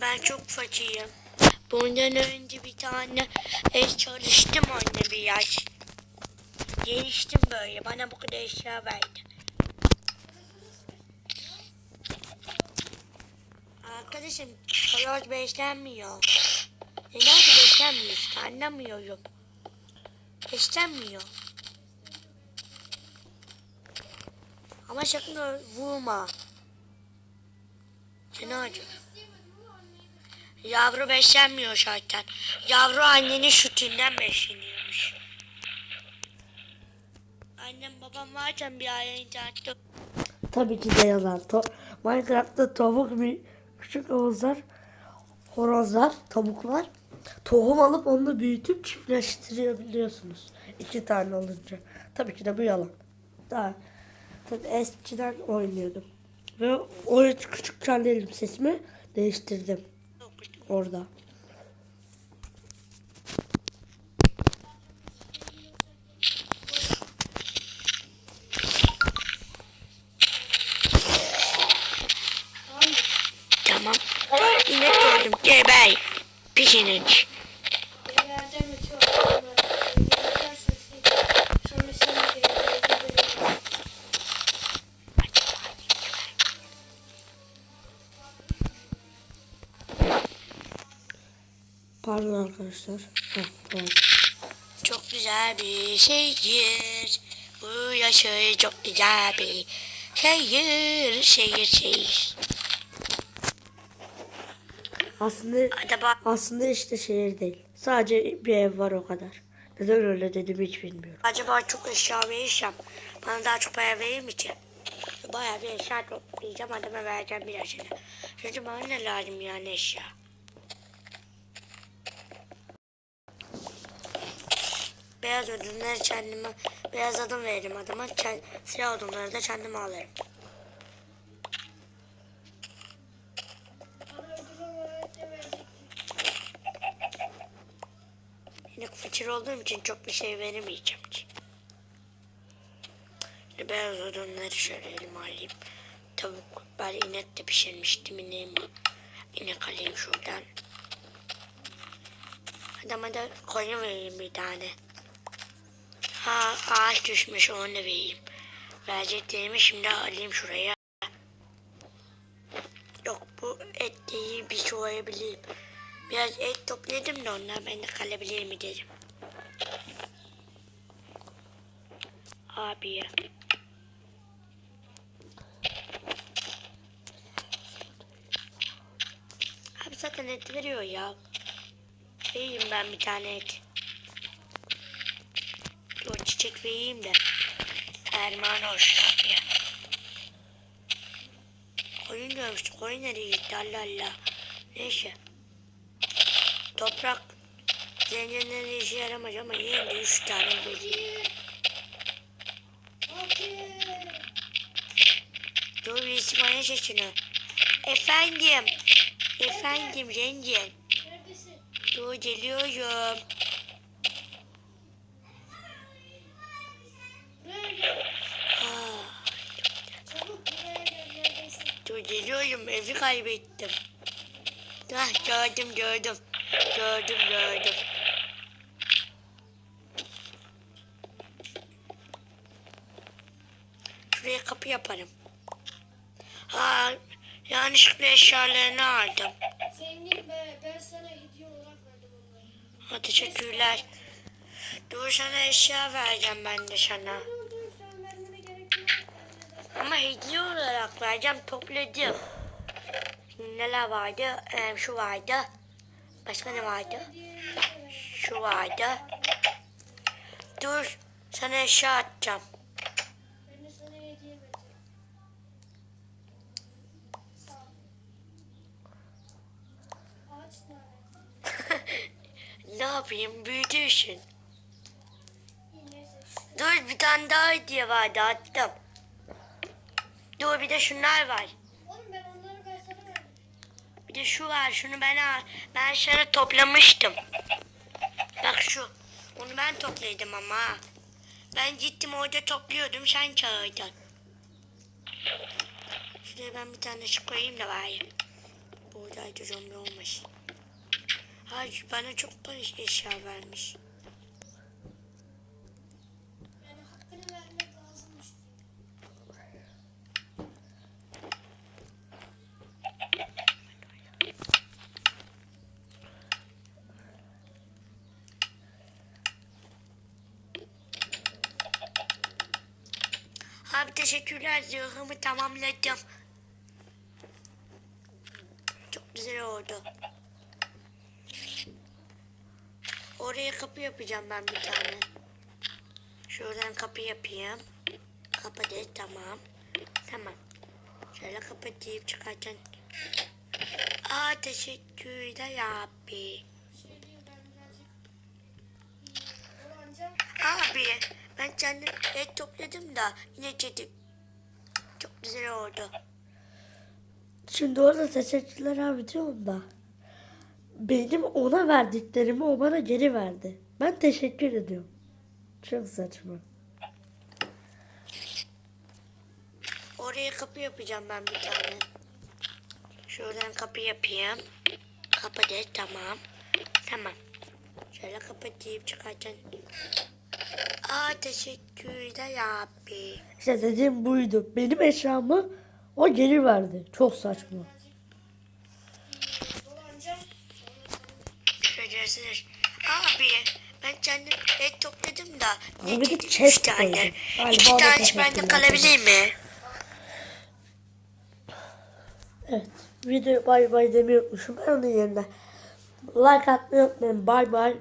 Ben çok fakirim. Bundan önce bir tane eş çalıştım anne bir yaş. Geliştim böyle. Bana bu kadar eşya verdi. Arkadaşım horoz beslenmiyor. Neden ki beslenmiyor işte anlamıyorum. Beslenmiyor. Ama sakın vurma. Seni acır. Yavru beslenmiyor zaten. Yavru annenin sütünden besleniyormuş. Annem babam varken bir ay internette Tabii ki de yalan. Minecraft'ta tavuk bir küçük havuzlar, horozlar, tavuklar tohum alıp onu büyütüp çiftleştirebiliyorsunuz. İki tane olunca. Tabii ki de bu yalan. Daha tabii eskiden oynuyordum. Ve o küçükken elbisesimi değiştirdim orada. Pardon arkadaşlar. Heh, tamam. Çok güzel bir şehir. Bu yaşı çok güzel bir şehir. Şehir şehir. Aslında Acaba aslında işte şehir değil. Sadece bir ev var o kadar. Neden öyle dedim hiç bilmiyorum. acaba çok eşya verirsem bana daha çok para verir mi ki? Bayağı bir eşya toplayacağım adama vereceğim birazını. Çünkü bana ne lazım yani eşya? Beyaz odunları kendime, beyaz odun veririm adama, kend- siyah odunları da kendime alırım. Yine fakir olduğum için çok bir şey veremeyeceğim ki. Şimdi beyaz odunları şöyle elime alayım. Tavuk, ben inek de pişirmiştim ineğimi. İnek alayım şuradan. Adama da koyun vereyim bir tane. Ha ağaç düşmüş onu da vereyim. Vereceklerimi şimdi alayım şuraya. Yok bu et değil bir soğuyabilirim. Biraz et topladım da onlar ben de kalabilir mi dedim. Abi ya. Abi zaten et veriyor ya. Vereyim ben bir tane et. Vereyim de. Erman abi ya. Koyun görmüştüm. Koyun nereye gitti Allah Allah. Neyse. Toprak zenginlerin işe yaramaz ama yine de üç tane vereyim. Dur bir İsmail sesini. Efendim. Efendim zengin. Neredesin? Dur geliyorum. Geliyorum evi kaybettim. Ah gördüm gördüm. Gördüm gördüm. Şuraya kapı yaparım. Ha, yanlışlıkla eşyalarını aldım. Zengin be. Ben sana hediye olarak verdim onları. Ha, teşekkürler. Dur sana eşya vereceğim ben de sana. Ama hediye olarak vereceğim topladım. Neler vardı? Ee, şu vardı. Başka ne vardı? Şu vardı. Dur sana eşya atacağım. Ne yapayım. İyi neyse. Dur bir tane daha hediye vardı attım. Dur bir de şunlar var. Oğlum ben onları. Bir de şu var. Şunu ben ben sana toplamıştım. Bak şu. Onu ben topladım ama. Ben gittim orada topluyordum. Sen çağırdın. Şuraya ben bir tane şu koyayım da bari. Buradaydı zombi olmuş. Hayır bana çok barış eşya vermiş. Abi teşekkürler zırhımı tamamladım. Çok güzel oldu. Oraya kapı yapacağım ben bir tane. Şuradan kapı yapayım. Kapadı tamam. Tamam. Şöyle kapatayım çıkartın. Aa teşekkürler abi. Şey. Abi ben kendim et topladım da yine yedik. Çok güzel oldu. Şimdi orada teşekkürler abi diyorum da. Benim ona verdiklerimi o bana geri verdi. Ben teşekkür ediyorum. Çok saçma. Oraya kapı yapacağım ben bir tane. Şuradan kapı yapayım. Kapadı tamam. Tamam. Şöyle kapatayım çıkartın. Aa teşekkürler abi. İşte dediğim buydu. Benim eşyamı o geri verdi. Çok saçma. Görüyorsunuz. Abi ben kendim et topladım da yine bir de chest koydum. İki tane teşekkürler bende kalabilir mi? Evet. Video bay bay demeyi unutmuşum. Ben onun yerine like atmayı unutmayın. Bay bay.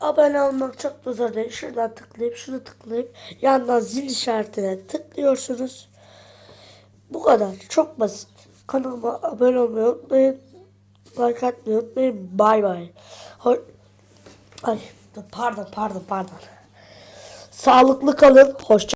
Abone olmak çok da zor değil. Şuradan tıklayıp şunu tıklayıp yandan zil işaretine tıklıyorsunuz. Bu kadar. Çok basit. Kanalıma abone olmayı unutmayın. Like atmayı unutmayın. Bay bay. Ay pardon pardon pardon. Sağlıklı kalın. Hoşça